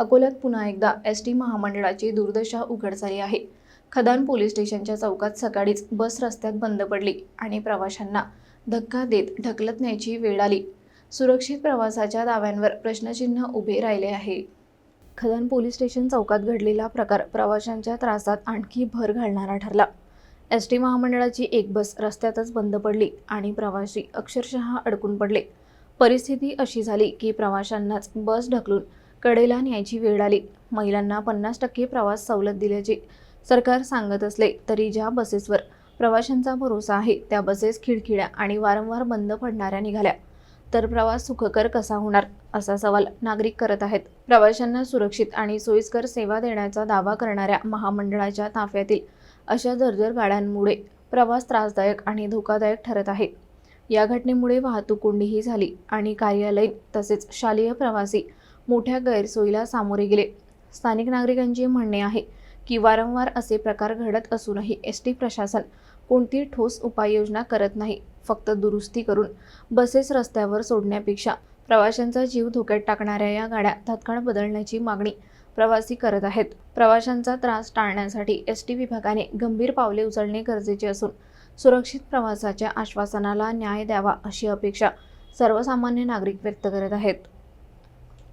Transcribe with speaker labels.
Speaker 1: अकोल्यात पुन्हा एकदा एस टी महामंडळाची दुर्दशा उघड झाली आहे. खदान पोलीस स्टेशनच्या चौकात सकाळीच बस रस्त्यात बंद पडली आणि प्रवाशांना धक्का देत ढकलत न्यायची वेळ आली. सुरक्षित प्रवासाच्या दाव्यांवर प्रश्नचिन्ह उभे राहिले आहे. खदान पोलीस स्टेशन चौकात घडलेला प्रकार प्रवाशांच्या त्रासात आणखी भर घालणारा ठरला. एस टी महामंडळाची एक बस रस्त्यातच बंद पडली आणि प्रवासी अक्षरशः अडकून पडले. परिस्थिती अशी झाली की प्रवाशांनाच बस ढकलून कडेला न्यायची वेळ आली. महिलांना पन्नास टक्के प्रवास सवलत दिल्याचे सरकार सांगत असले तरी ज्या बसेसवर प्रवाशांचा भरोसा आहे त्या बसेस खिडखिड्या आणि वारंवार बंद पडणाऱ्या निघाल्या. तर प्रवास सुखकर कसा होणार? असा सवाल नागरिक करत आहेत. प्रवाशांना सुरक्षित आणि सोयीस्कर सेवा देण्याचा दावा करणाऱ्या महामंडळाच्या ताफ्यातील अशा दर्जर गाड्यांमुळे प्रवास त्रासदायक आणि धोकादायक ठरत आहे. या घटनेमुळे वाहतूक कोंडीही झाली आणि कार्यालयीन तसेच शालेय प्रवासी मोठ्या गैरसोयीला सामोरे गेले. स्थानिक नागरिकांचे म्हणणे आहे की वारंवार असे प्रकार घडत असूनही एस टी प्रशासन कोणती ठोस उपाययोजना करत नाही फक्त दुरुस्ती करून बसेस रस्त्यावर सोडण्यापेक्षा प्रवाशांचा जीव धोक्यात टाकणाऱ्या या गाड्या तत्काळ बदलण्याची मागणी प्रवासी करत आहेत. प्रवाशांचा त्रास टाळण्यासाठी एस टी विभागाने गंभीर पावले उचलणे गरजेचे असून सुरक्षित प्रवासाच्या आश्वासनाला न्याय द्यावा अशी अपेक्षा सर्वसामान्य नागरिक व्यक्त करत आहेत.